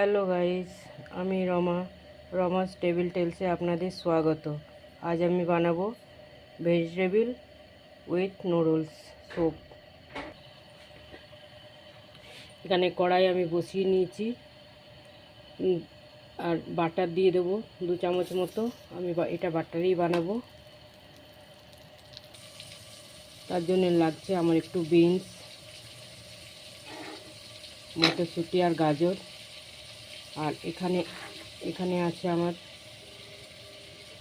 Hello guys, আমি Rama, রমাস table টেলসে আপনাদের স্বাগত। আজ আমি বানাবো ভেজিটেবিল উইথ নুডলস স্যুপ। এখানে কড়াই আমি বসিয়ে নিয়েছি। আর বাটার দিয়ে দেবো দু চামচ মতো। আমি এটা বাটারই বানাবো। তার জন্য লাগছে আমার একটু বিনস, মটরশুঁটি আর গাজর। আর এখানে এখানে আছে আমার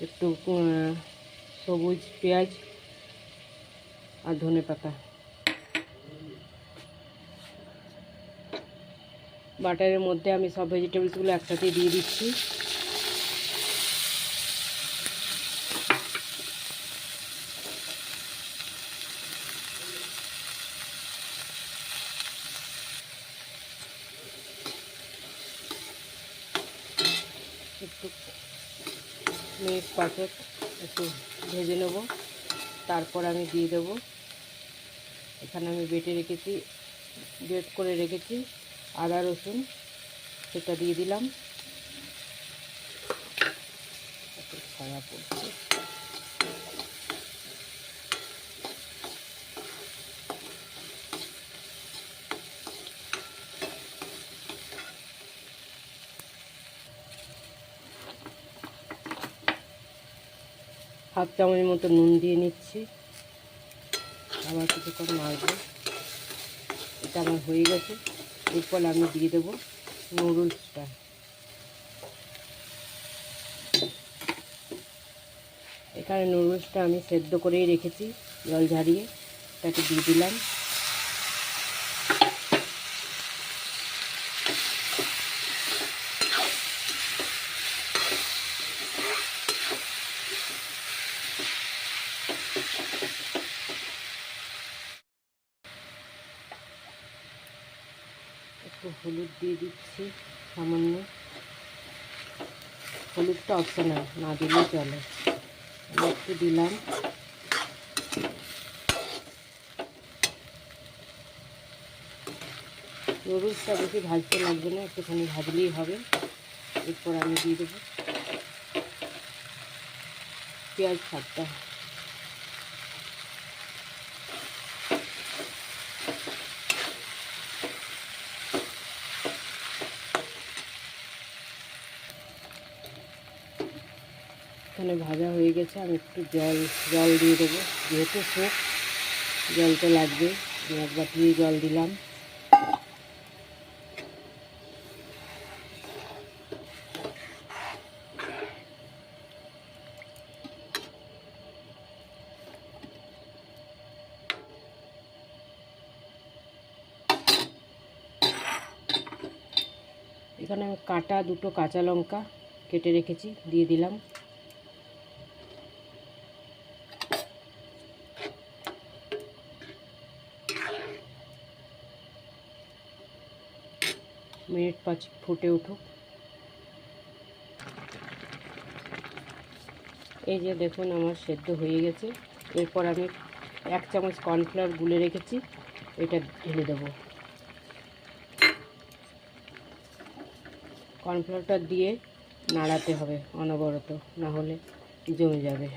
একটু সবুজ পেঁয়াজ আর ধনে পাতা। বাটারের মধ্যে আমি সব ভেজিটেবলসগুলো একসাথে দিয়ে দিচ্ছি। মিনিট পারফেক্ট একটু ভেজে নেব। তারপর আমি দিয়ে দেবো। এখানে আমি বেটে রেখেছি, বেট করে রেখেছি আদা, রসুন, সেটা দিয়ে দিলাম। ছায়া পড়ছে হাফ চামচের মতো নুন দিয়ে নিচ্ছি। আবার কিছুক্ষণ মারবো এটা আমার হয়ে গেছে। এরপর আমি দিয়ে দেবো নুডলসটা। এখানে নুডলসটা আমি সেদ্ধ করেই রেখেছি, জল ঝারিয়ে তাকে দিয়ে দিলাম। একটু হলুদ দিয়ে দিচ্ছি, সামান্য। হলুদটা অপশনাল না দিলেও চলে। একটু দিলাম। নুডলসটা বেশি ভাজতে লাগবে না, একটুখানি ভাজলেই হবে। এরপর আমি দিয়ে দেবো। পেঁয়াজ সাতটা এখানে ভাজা হয়ে গেছে, আমি একটু জল জল দিয়ে দেবো। যেহেতু স্যুপ জল তো লাগবে এক বাটি জল দিলাম। এখানে আমি কাটা দুটো কাঁচা লঙ্কা কেটে রেখেছি, দিয়ে দিলাম। মিনিট পাঁচ ফুটে উঠুক এই যে দেখুন আমার সেদ্ধ হয়ে গেছে। এরপর আমি এক চামচ কর্নফ্লাওয়ার গুলে রেখেছি, এটা ঢেলে দেবো। কর্নফ্লাওয়ারটা দিয়ে নাড়াতে হবে অনবরত না হলে জমে যাবে।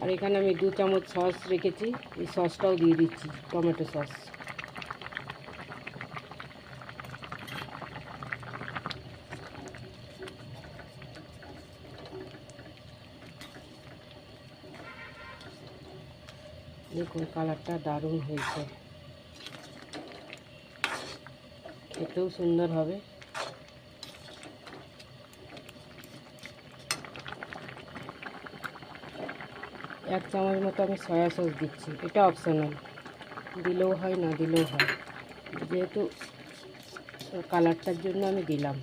আর এখানে আমি দু চামচ সস রেখেছি। এই সসটাও দিয়ে দিচ্ছি, টমেটো সস। দেখুন, কালারটা দারুণ হয়েছে। খেতেও সুন্দর হবে। এক চামচ মতো আমি সয়া সস দিচ্ছি, এটা অপশনাল দিলেও হয়, না দিলেও হয়। যেহেতু কালারটার জন্য আমি দিলাম।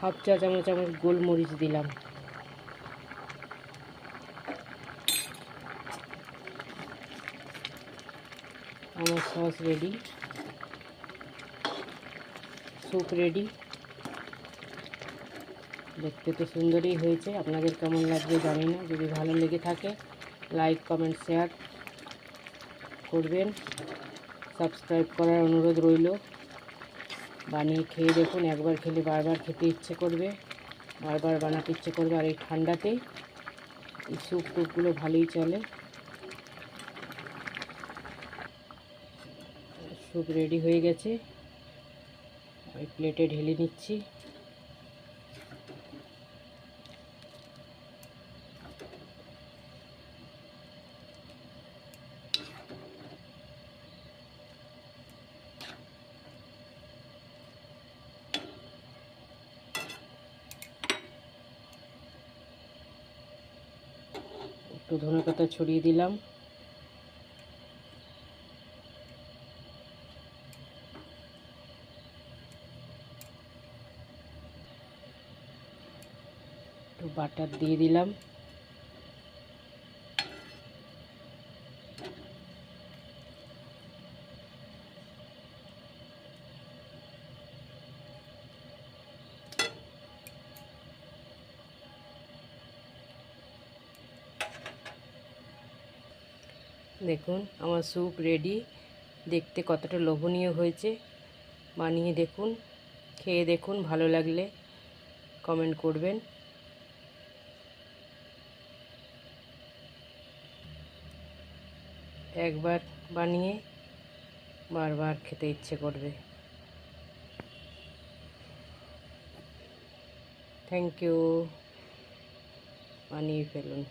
হাফ চা চামচ আমার গোলমরিচ দিলাম। আমার সস রেডি স্যুপ রেডি দেখতে তো সুন্দরই হয়েছে, আপনাদের কেমন লাগবে জানি না, যদি ভালো লেগে থাকে লাইক কমেন্ট শেয়ার করবেন। সাবস্ক্রাইব করার অনুরোধ রইল। বানিয়ে খেয়ে দেখুন, একবার খেলে বারবার খেতে ইচ্ছে করবে, বারবার বানাতে ইচ্ছে করবে, আর এই ঠান্ডাতে এই স্যুপ টুপগুলো ভালোই চলে। স্যুপ রেডি হয়ে গেছে। ওই প্লেটে ঢেলে নিচ্ছি। একটু ধনে পাতা ছড়িয়ে দিলাম। একটু বাটার দিয়ে দিলাম। দেখুন, আমার স্যুপ রেডি দেখতে কতটা লোভনীয় হয়েছে। বানিয়ে দেখুন, খেয়ে দেখুন, ভালো লাগলে কমেন্ট করবেন। একবার বানিয়ে বারবার খেতে ইচ্ছে করবে। থ্যাংক ইউ বানিয়ে ফেলুন।